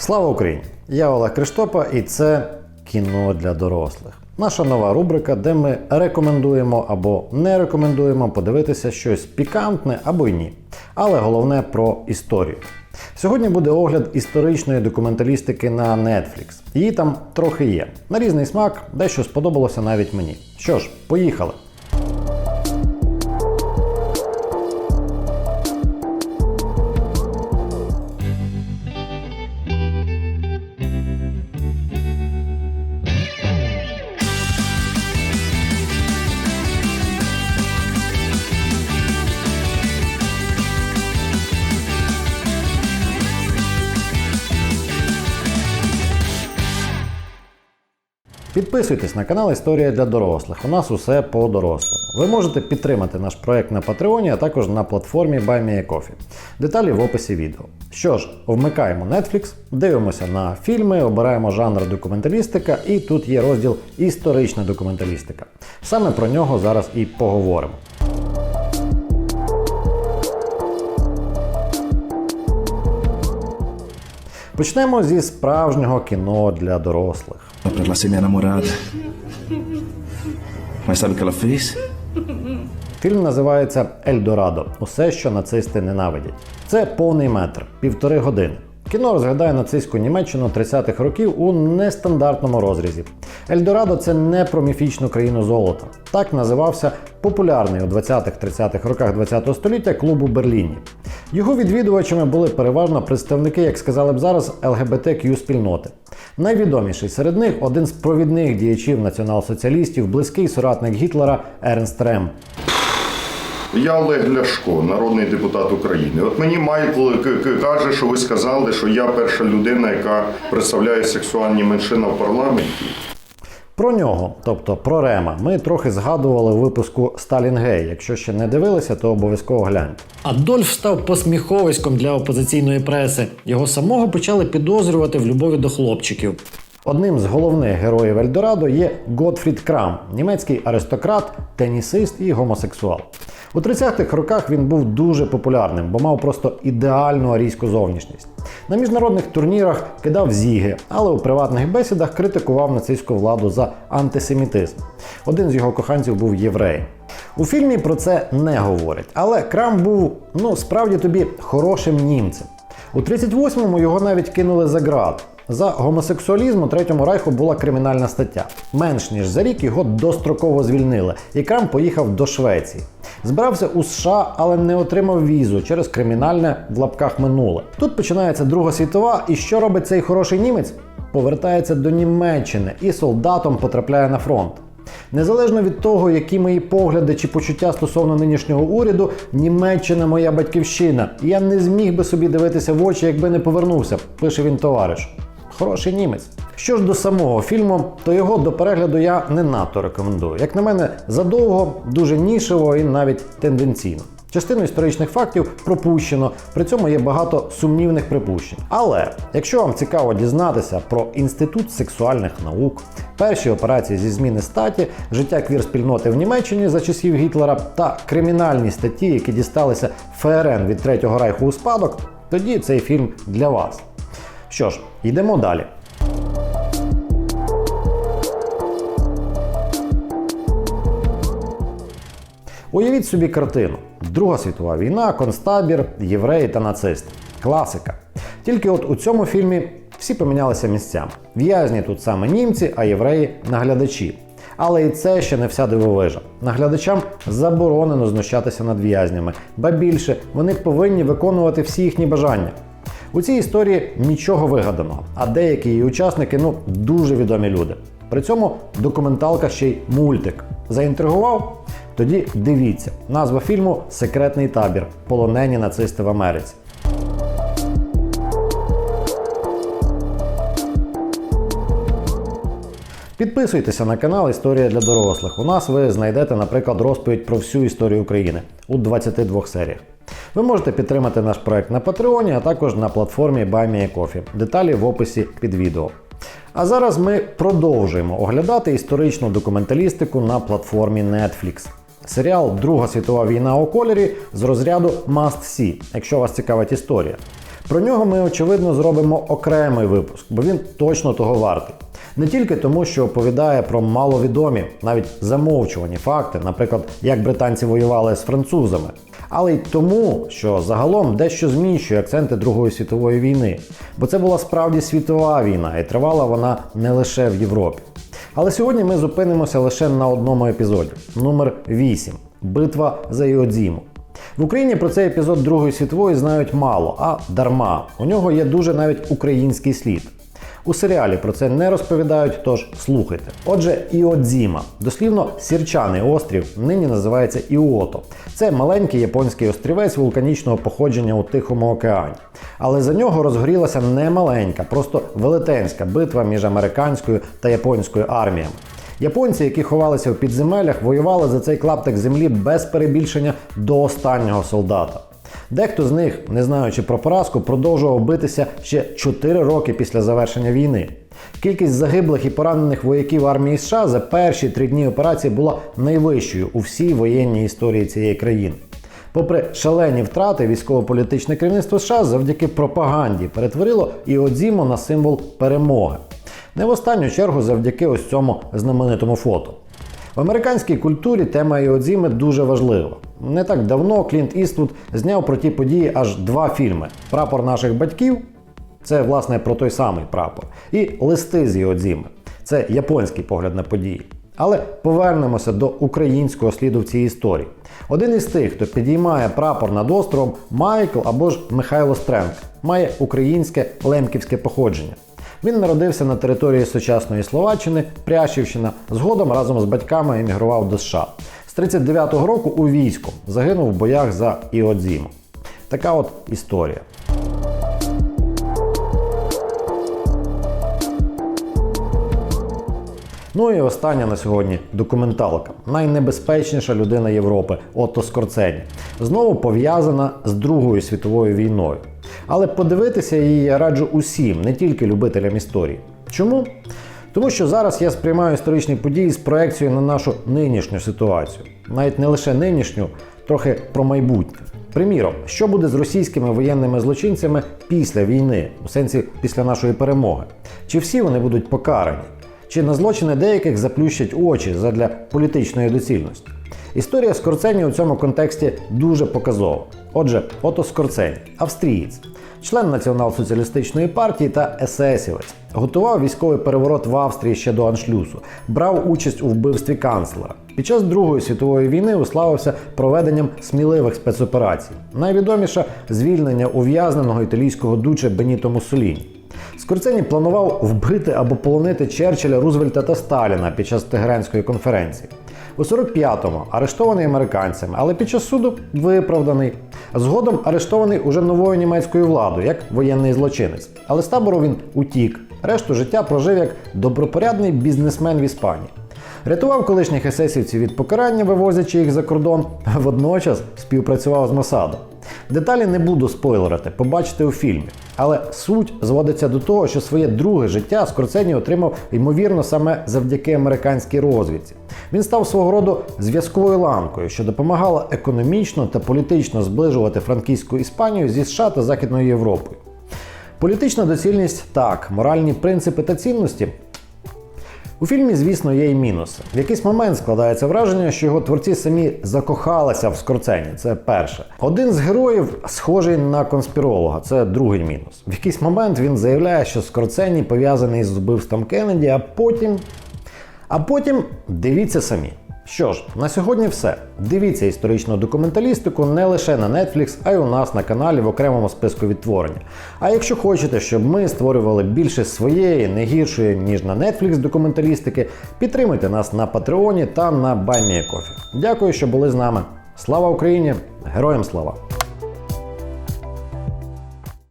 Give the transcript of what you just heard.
Слава Україні! Я Олег Криштопа і це кіно для дорослих. Наша нова рубрика, де ми рекомендуємо або не рекомендуємо подивитися щось пікантне або й ні. Але головне про історію. Сьогодні буде огляд історичної документалістики на Netflix. Її там трохи є. На різний смак, дещо сподобалося навіть мені. Що ж, поїхали! Підписуйтесь на канал Історія для дорослих. У нас усе по дорослому. Ви можете підтримати наш проект на Патреоні, а також на платформі BuyMeACoffee. Деталі в описі відео. Що ж, вмикаємо Netflix, дивимося на фільми, обираємо жанр документалістика, і тут є розділ Історична документалістика. Саме про нього зараз і поговоримо. Почнемо зі справжнього кіно для дорослих. Per ser minha namorada. Mas sabe o que ela fez? Фільм називається Ельдорадо. Усе, що нацисти ненавидять. Це повний метр, півтори години. Кіно розглядає нацистську Німеччину 30-х років у нестандартному розрізі. Ельдорадо це не про міфічну країну золота. Так називався популярний у 20-30-х роках ХХ століття клуб у Берліні. Його відвідувачами були переважно представники, як сказали б зараз, ЛГБТQ спільноти. Найвідоміший серед них один з провідних діячів націонал-соціалістів, близький соратник Гітлера Ернст Рем. Я Олег Ляшко, народний депутат України. От мені Майкл каже, що ви сказали, що я перша людина, яка представляє сексуальні меншини в парламенті. Про нього, тобто про Рема, ми трохи згадували у випуску Сталін Гей. Якщо ще не дивилися, то обов'язково гляньте. Адольф став посміховиськом для опозиційної преси. Його самого почали підозрювати в любові до хлопчиків. Одним з головних героїв Ельдорадо є Готфрід Крам, німецький аристократ, тенісист і гомосексуал. У 30-х роках він був дуже популярним, бо мав просто ідеальну арійську зовнішність. На міжнародних турнірах кидав зіги, але у приватних бесідах критикував нацистську владу за антисемітизм. Один з його коханців був єврей. У фільмі про це не говорять, але Крам був ну справді тобі хорошим німцем. У 38-му його навіть кинули за ґрат. За гомосексуалізм у Третьому Райху була кримінальна стаття. Менш ніж за рік його достроково звільнили, і Крам поїхав до Швеції. Збирався у США, але не отримав візу через кримінальне в лапках минуле. Тут починається Друга світова, і що робить цей хороший німець? Повертається до Німеччини і солдатом потрапляє на фронт. Незалежно від того, які мої погляди чи почуття стосовно нинішнього уряду, Німеччина моя батьківщина. Я не зміг би собі дивитися в очі, якби не повернувся, пише він товариш. Хороший німець. Що ж до самого фільму, то його до перегляду я не надто рекомендую. Як на мене, задовго, дуже нішево і навіть тенденційно. Частину історичних фактів пропущено, при цьому є багато сумнівних припущень. Але якщо вам цікаво дізнатися про інститут сексуальних наук, перші операції зі зміни статі, життя квір-спільноти в Німеччині за часів Гітлера та кримінальні статті, які дісталися ФРН від Третього Райху у спадок, тоді цей фільм для вас. Що ж, йдемо далі. Уявіть собі картину: Друга світова війна, концтабір, євреї та нацисти. Класика. Тільки от у цьому фільмі всі помінялися місцями. В'язні тут саме німці, а євреї наглядачі. Але і це ще не вся дивовижа. Наглядачам заборонено знущатися над в'язнями, ба більше вони повинні виконувати всі їхні бажання. У цій історії нічого вигаданого, а деякі її учасники ну дуже відомі люди. При цьому документалка ще й мультик. Заінтригував? Тоді дивіться. Назва фільму Секретний табір. Полонені нацисти в Америці. Підписуйтеся на канал Історія для дорослих. У нас ви знайдете, наприклад, розповідь про всю історію України у 22 серіях. Ви можете підтримати наш проект на Патреоні, а також на платформі BuyMeACoffee. Деталі в описі під відео. А зараз ми продовжуємо оглядати історичну документалістику на платформі Netflix. Серіал Друга світова війна у кольорі з розряду Must See, якщо вас цікавить історія. Про нього ми, очевидно, зробимо окремий випуск, бо він точно того вартий. Не тільки тому, що оповідає про маловідомі, навіть замовчувані факти, наприклад, як британці воювали з французами, але й тому, що загалом дещо зміщує акценти Другої світової війни, бо це була справді світова війна, і тривала вона не лише в Європі. Але сьогодні ми зупинимося лише на одному епізоді номер 8 Битва за Іодзіму. В Україні про цей епізод Другої світової знають мало, а дарма. У нього є дуже навіть український слід. У серіалі про це не розповідають, тож слухайте. Отже, Іодзіма, дослівно сірчаний острів, нині називається Іото. Це маленький японський острівець вулканічного походження у Тихому океані. Але за нього розгорілася не маленька, просто велетенська битва між американською та японською арміями. Японці, які ховалися в підземеллях, воювали за цей клаптик землі без перебільшення до останнього солдата. Дехто з них, не знаючи про поразку, продовжував битися ще 4 роки після завершення війни. Кількість загиблих і поранених вояків армії США за перші три дні операції була найвищою у всій воєнній історії цієї країни. Попри шалені втрати, військово-політичне керівництво США завдяки пропаганді перетворило Іодзіму на символ перемоги. Не в останню чергу завдяки ось цьому знаменитому фото. В американській культурі тема Іодзіми дуже важлива. Не так давно Клінт Іствуд зняв про ті події аж два фільми: Прапор наших батьків це власне про той самий прапор, і Листи з Іодзіми це японський погляд на події. Але повернемося до українського сліду в цій історії. Один із тих, хто підіймає прапор над островом, Майкл або ж Михайло Стренк, має українське лемківське походження. Він народився на території сучасної Словаччини, Прящівщина. Згодом разом з батьками емігрував до США. З 39-го року у війську загинув в боях за Іодзіму. Така от історія. Ну і остання на сьогодні документалка. Найнебезпечніша людина Європи Отто Скорцені. Знову пов'язана з Другою світовою війною. Але подивитися її я раджу усім, не тільки любителям історії. Чому? Тому що зараз я сприймаю історичні події з проекцією на нашу нинішню ситуацію. Навіть не лише нинішню, трохи про майбутнє. Приміром, що буде з російськими воєнними злочинцями після війни, у сенсі після нашої перемоги? Чи всі вони будуть покарані? Чи на злочини деяких заплющать очі задля політичної доцільності? Історія Скорцені у цьому контексті дуже показова. Отже, Ото Скорцені, австрієць, член націонал-соціалістичної партії та есесівець, готував військовий переворот в Австрії ще до аншлюсу, брав участь у вбивстві канцлера. Під час Другої світової війни уславився проведенням сміливих спецоперацій. Найвідоміше звільнення ув'язненого італійського дуче Беніто Муссоліні. Скорцені планував вбити або полонити Черчилля, Рузвельта та Сталіна під час Тегеранської конференції. У 45-му арештований американцями, але під час суду виправданий. Згодом арештований уже новою німецькою владою, як воєнний злочинець. Але з табору він утік. Решту життя прожив як добропорядний бізнесмен в Іспанії. Рятував колишніх есесівців від покарання, вивозячи їх за кордон, водночас співпрацював з Мосадом. Деталі не буду спойлерити, побачите у фільмі. Але суть зводиться до того, що своє друге життя Скорцені отримав, ймовірно, саме завдяки американській розвідці. Він став свого роду зв'язковою ланкою, що допомагала економічно та політично зближувати франківську Іспанію зі США та Західною Європою. Політична доцільність так, моральні принципи та цінності у фільмі, звісно, є й мінуси. В якийсь момент складається враження, що його творці самі закохалися в Скорцені. Це перше. Один з героїв схожий на конспіролога, це другий мінус. В якийсь момент він заявляє, що Скорцені пов'язаний з вбивством Кеннеді, а потім. А потім дивіться самі. Що ж, на сьогодні все. Дивіться історичну документалістику не лише на Netflix, а й у нас на каналі в окремому списку відтворення. А якщо хочете, щоб ми створювали більше своєї, не гіршої, ніж на Netflix документалістики, підтримуйте нас на Патреоні та на BuyMeACoffee. Дякую, що були з нами. Слава Україні! Героям слава!